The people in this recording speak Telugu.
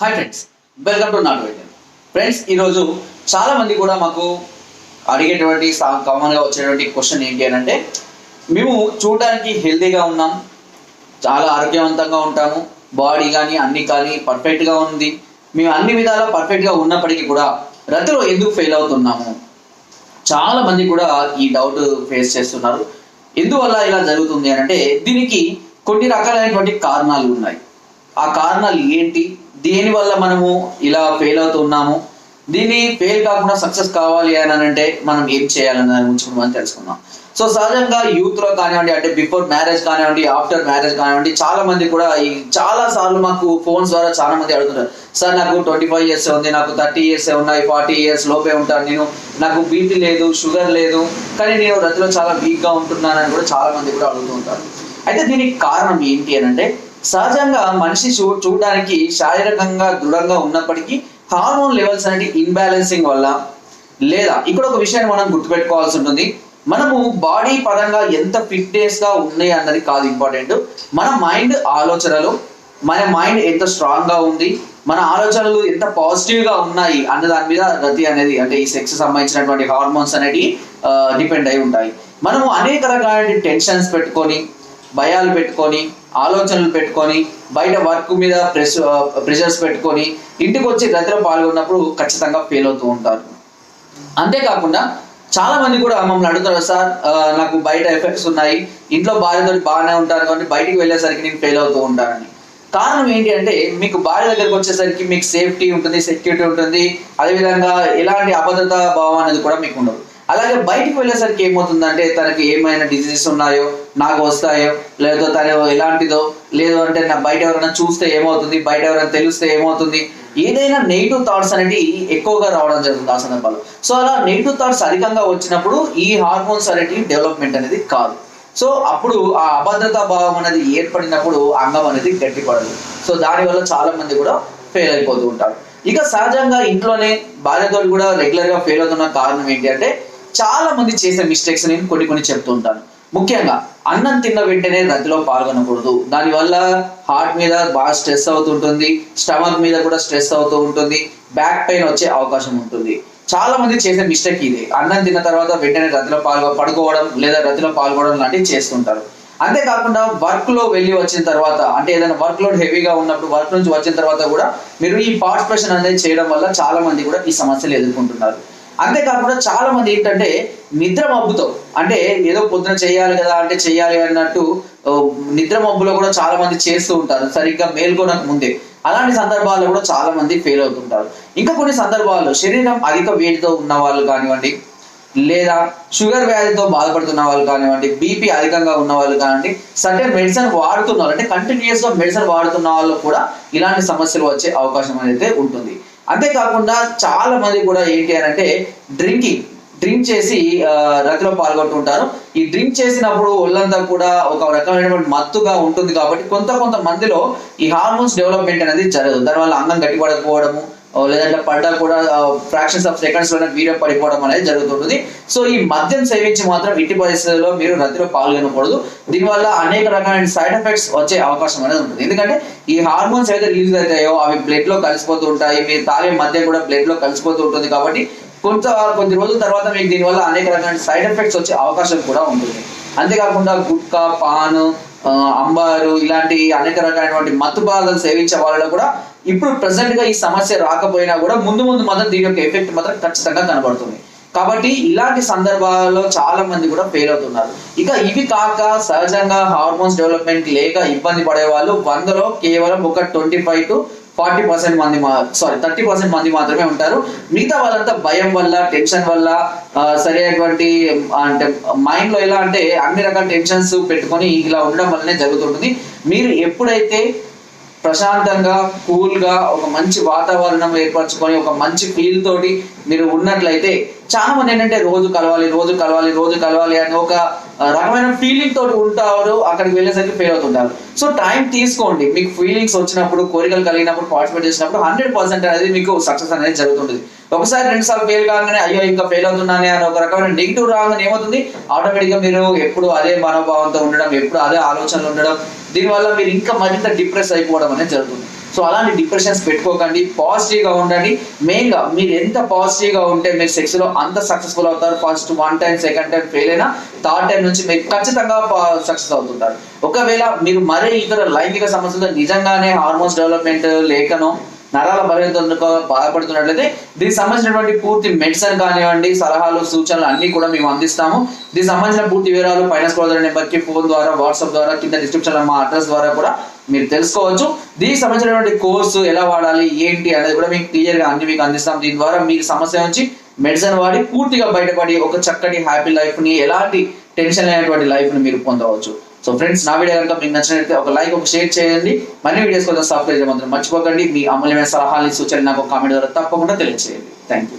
Hi friends welcome to not wait friends ఈరోజు చాలా మంది కూడా మాకు అడిగేటువంటి కామన్గా వచ్చేటువంటి క్వశ్చన్ ఏంటి అని అంటే మేము చూడడానికి హెల్తీగా ఉన్నాం చాలా ఆరోగ్యవంతంగా ఉంటాము బాడీ కానీ అన్ని కానీ పర్ఫెక్ట్గా ఉంది. మేము అన్ని విధాలా పర్ఫెక్ట్గా ఉన్నప్పటికీ కూడా రతిలో ఎందుకు ఫెయిల్ అవుతున్నాము? చాలా మంది కూడా ఈ డౌట్ ఫేస్ చేస్తున్నారు. ఎందువల్ల ఇలా జరుగుతుంది అని అంటే దీనికి కొన్ని రకాలైనటువంటి కారణాలు ఉన్నాయి. ఆ కారణాలు ఏంటి? దేని వల్ల మనము ఇలా ఫెయిల్ అవుతున్నాము దీన్ని ఫెయిల్ కాకుండా సక్సెస్ కావాలి అని అంటే మనం ఏం చేయాలని దాని గురించి మనం తెలుసుకుందాం. సో సహజంగా యూత్లో కానివ్వండి అంటే బిఫోర్ మ్యారేజ్ కానివ్వండి ఆఫ్టర్ మ్యారేజ్ కానివ్వండి చాలా మంది కూడా ఈ చాలా సార్లు మాకు ఫోన్స్ ద్వారా చాలా మంది అడుగుతున్నారు. సార్ నాకు ట్వంటీ ఫైవ్ ఇయర్స్ ఉంది నాకు థర్టీ ఇయర్స్ ఉన్నాయి ఫార్టీ ఇయర్స్ లోపే ఉంటాను నేను నాకు బీపీ లేదు షుగర్ లేదు కానీ నేను రతిలో చాలా వీక్గా ఉంటున్నానని కూడా చాలా మంది కూడా అడుగుతూ ఉంటారు. అయితే దీనికి కారణం ఏంటి అని అంటే సహజంగా మనిషి చూ చూడడానికి శారీరకంగా దృఢంగా ఉన్నప్పటికీ హార్మోన్ లెవెల్స్ అనేది ఇన్బ్యాలెన్సింగ్ వల్ల లేదా ఇక్కడ ఒక విషయాన్ని మనం గుర్తుపెట్టుకోవాల్సి ఉంటుంది. మనము బాడీ పరంగా ఎంత ఫిట్నెస్గా ఉన్నాయి అన్నది కాదు ఇంపార్టెంట్. మన మైండ్ ఆలోచనలు మన మైండ్ ఎంత స్ట్రాంగ్గా ఉంది మన ఆలోచనలు ఎంత పాజిటివ్గా ఉన్నాయి అన్న దాని మీద గతి అనేది అంటే ఈ సెక్స్ సంబంధించినటువంటి హార్మోన్స్ అనేవి డిపెండ్ అయి ఉంటాయి. మనము అనేక రకాల టెన్షన్స్ పెట్టుకొని భయాలు పెట్టుకొని ఆలోచనలు పెట్టుకొని బయట వర్క్ మీద ప్రెస్ ప్రెషర్స్ పెట్టుకొని ఇంటికి వచ్చి రతిలో పాల్గొన్నప్పుడు ఖచ్చితంగా ఫెయిల్ అవుతూ ఉంటారు. అంతేకాకుండా చాలా మంది కూడా మమ్మల్ని అడుగుతారు సార్ నాకు బయట ఎఫెక్ట్స్ ఉన్నాయి ఇంట్లో భార్యతో బాగానే ఉంటాను కాబట్టి బయటికి వెళ్ళేసరికి నేను ఫెయిల్ అవుతూ ఉంటానని. కారణం ఏంటి అంటే మీకు భార్య దగ్గరకు వచ్చేసరికి మీకు సేఫ్టీ ఉంటుంది సెక్యూరిటీ ఉంటుంది అదేవిధంగా ఎలాంటి అభద్రత భావం అనేది కూడా మీకు ఉండదు. అలాగే బయటికి వెళ్ళేసరికి ఏమవుతుందంటే తనకి ఏమైనా డిసీజెస్ ఉన్నాయో నాకు వస్తాయో లేదో తను ఎలాంటిదో లేదో అంటే నా బయట ఎవరైనా చూస్తే ఏమవుతుంది బయట ఎవరైనా తెలిస్తే ఏమవుతుంది ఏదైనా నెగిటివ్ థాట్స్ అనేవి ఎక్కువగా రావడం జరుగుతుంది ఆ సందర్భాల్లో. సో అలా నెగిటివ్ థాట్స్ అధికంగా వచ్చినప్పుడు ఈ హార్మోన్స్ అనేటివి డెవలప్మెంట్ అనేది కాదు. సో అప్పుడు ఆ అభద్రతా భావం అనేది ఏర్పడినప్పుడు అంగం అనేది గట్టిపడదు. సో దానివల్ల చాలా మంది కూడా ఫెయిల్ అయిపోతూ ఉంటారు. ఇక సహజంగా ఇంట్లోనే భార్యతో కూడా రెగ్యులర్గా ఫెయిల్ అవుతున్న కారణం ఏంటి అంటే చాలా మంది చేసే మిస్టేక్స్ నేను కొన్ని కొన్ని చెప్తూ ఉంటాను. ముఖ్యంగా అన్నం తిన్న వెంటనే రద్దులో పాల్గొనకూడదు. దానివల్ల హార్ట్ మీద బాగా స్ట్రెస్ అవుతుంటుంది. స్టమక్ మీద కూడా స్ట్రెస్ అవుతూ ఉంటుంది. బ్యాక్ పెయిన్ వచ్చే అవకాశం ఉంటుంది. చాలా మంది చేసే మిస్టేక్ ఇది. అన్నం తిన్న తర్వాత వెంటనే రద్దులో పాల్గొ పడుకోవడం లేదా రద్దులో పాల్గొనడం లాంటివి చేస్తుంటారు. అంతేకాకుండా వర్క్లో వెళ్ళి వచ్చిన తర్వాత అంటే ఏదైనా వర్క్ లోడ్ హెవీగా ఉన్నప్పుడు వర్క్ నుంచి వచ్చిన తర్వాత కూడా మీరు ఈ పార్టిసిపేషన్ అనేది చేయడం వల్ల చాలా మంది కూడా ఈ సమస్యలు ఎదుర్కొంటున్నారు. అంతేకాకుండా చాలా మంది ఏంటంటే నిద్ర మబ్బుతో అంటే ఏదో పొద్దున చేయాలి కదా అంటే చేయాలి అన్నట్టు నిద్ర మబ్బులో కూడా చాలా మంది చేస్తూ ఉంటారు. సరిగ్గా మేల్కొనక ముందే. అలాంటి సందర్భాల్లో కూడా చాలా మంది ఫెయిల్ అవుతుంటారు. ఇంకా కొన్ని సందర్భాల్లో శరీరం అధిక వేడితో ఉన్న వాళ్ళు కానివ్వండి లేదా షుగర్ వ్యాధితో బాధపడుతున్న వాళ్ళు కానివ్వండి బీపీ అధికంగా ఉన్న వాళ్ళు కానివ్వండి సర్టెన్ మెడిసిన్ వాడుతున్న వాళ్ళు అంటే కంటిన్యూస్గా మెడిసిన్ వాడుతున్న వాళ్ళు కూడా ఇలాంటి సమస్యలు వచ్చే అవకాశం అనేది ఉంటుంది. అంతేకాకుండా చాలా మంది కూడా ఏంటి అని అంటే డ్రింకింగ్. డ్రింక్ చేసి ఆ, రతిలో పాల్గొంటుంటారు. ఈ డ్రింక్ చేసినప్పుడు ఒళ్ళంతా కూడా ఒక రకమైనటువంటి మత్తుగా ఉంటుంది కాబట్టి కొంత కొంత మందిలో ఈ హార్మోన్స్ డెవలప్మెంట్ అనేది జరగదు. దానివల్ల అంగం గట్టిపడకపోవడము లేదంటే పడ్డా కూడా ఫ్రాక్షన్స్ ఆఫ్ సెకండ్స్లోనే వీడియో పడిపోవడం అనేది జరుగుతుంటుంది. సో ఈ మద్యం సేవించి మాత్రం ఇట్టి పరిస్థితుల్లో మీరు రద్దీలో పాల్గొనకూడదు. దీనివల్ల అనేక రకమైన సైడ్ ఎఫెక్ట్స్ వచ్చే అవకాశం అనేది ఉంటుంది. ఎందుకంటే ఈ హార్మోన్స్ ఏదైతే రిలీజ్ అవుతాయో అవి బ్లడ్లో కలిసిపోతూ ఉంటాయి. మీరు తాగే మద్యం కూడా బ్లడ్లో కలిసిపోతూ ఉంటుంది కాబట్టి కొంత కొద్ది రోజుల తర్వాత మీకు దీనివల్ల అనేక రకమైన సైడ్ ఎఫెక్ట్స్ వచ్చే అవకాశం కూడా ఉంటుంది. అంతేకాకుండా గుట్కా పాన్ అంబారు ఇలాంటి అనేక రకాలైనటువంటి మత్తు పదార్థాలు సేవించే వాళ్ళలో కూడా ఇప్పుడు ప్రజెంట్గా ఈ సమస్య రాకపోయినా కూడా ముందు ముందు మాత్రం దీని యొక్క ఎఫెక్ట్ మాత్రం ఖచ్చితంగా కనబడుతుంది. కాబట్టి ఇలాంటి సందర్భాల్లో చాలా మంది కూడా ఫెయిల్ అవుతున్నారు. ఇక ఇవి కాక సహజంగా హార్మోన్స్ డెవలప్మెంట్ లేక ఇబ్బంది పడే వాళ్ళు వందలో కేవలం ఒక twenty five to forty percent మంది సారీ థర్టీ పర్సెంట్ మంది మాత్రమే ఉంటారు. మిగతా వాళ్ళంతా భయం వల్ల టెన్షన్ వల్ల సరైనటువంటి అంటే మైండ్లో ఎలా అంటే అన్ని రకాల టెన్షన్స్ పెట్టుకొని ఇలా ఉండడం వల్లనే జరుగుతుంటుంది. మీరు ఎప్పుడైతే ప్రశాంతంగా కూల్గా ఒక మంచి వాతావరణం ఏర్పరచుకొని ఒక మంచి ఫీల్ తోటి మీరు ఉన్నట్లయితే చాలా మంది ఏంటంటే రోజు కలవాలి రోజు కలవాలి రోజు కలవాలి అని ఒక రకమైన ఫీలింగ్ తోటి ఉంటారు అక్కడికి వెళ్ళేసరికి ఫెయిల్ అవుతుంటారు. సో టైం తీసుకోండి. మీకు ఫీలింగ్స్ వచ్చినప్పుడు కోరికలు కలిగినప్పుడు పార్టిసిపేట్ చేసినప్పుడు హండ్రెడ్ పర్సెంట్ అనేది మీకు సక్సెస్ అనేది జరుగుతుంది. ఒకసారి రెండు సార్లు ఫెయిల్ కాగానే అయ్యో ఇంకా ఫెయిల్ అవుతున్నానే అని ఒక రకమైన నెగిటివ్ రాగానే ఏమవుతుంది? ఆటోమేటిక్గా మీరు ఎప్పుడు అదే మనోభావంతో ఉండడం ఎప్పుడు అదే ఆలోచనలు ఉండడం దీనివల్ల మీరు ఇంకా మరింత డిప్రెస్ అయిపోవడం అనేది జరుగుతుంది. సో అలాంటి డిప్రెషన్స్ పెట్టుకోకండి పాజిటివ్గా ఉండండి. మెయిన్గా మీరు ఎంత పాజిటివ్గా ఉంటే మీరు సెక్స్లో అంత సక్సెస్ఫుల్ అవుతారు. First one time second time fail అయినా థర్డ్ టైం నుంచి మీరు ఖచ్చితంగా సక్సెస్ అవుతుంటారు. ఒకవేళ మీరు మరే ఇతర లైంగిక సమస్యలతో నిజంగానే హార్మోన్స్ డెవలప్మెంట్ లేకనో నరాల బలహీనతకు బాధపడుతున్నట్లయితే దీనికి సంబంధించినటువంటి పూర్తి మెడిసిన్ కానివ్వండి సలహాలు సూచనలు అన్ని కూడా మేము అందిస్తాము. దీనికి సంబంధించిన పూర్తి వివరాలు పైన స్క్రోల్ నెంబర్కి ఫోన్ ద్వారా వాట్సాప్ ద్వారా కింద డిస్క్రిప్షన్ మా అడ్రస్ ద్వారా కూడా మీరు తెలుసుకోవచ్చు. దీనికి సంబంధించినటువంటి కోర్సు ఎలా వాడాలి ఏంటి అనేది కూడా మీకు క్లియర్గా అన్ని మీకు అందిస్తాం. దీని ద్వారా మీకు సమస్య నుంచి మెడిసిన్ వాడి పూర్తిగా బయటపడి ఒక చక్కటి హ్యాపీ లైఫ్ని ఎలాంటి టెన్షన్ లేనటువంటి లైఫ్ని మీరు పొందవచ్చు. సో ఫ్రెండ్స్ నా వీడియో కనుక మీకు నచ్చినట్లయితే ఒక లైక్ ఒక షేర్ చేయండి. మరిన్ని వీడియోస్ కోసం సబ్స్క్రైబ్ చేయమంటారు మర్చిపోకండి. మీ అమూల్యమైన సలహాలు సూచనలు నాకు కామెంట్ ద్వారా తప్పకుండా తెలియజేయండి థ్యాంక్ యూ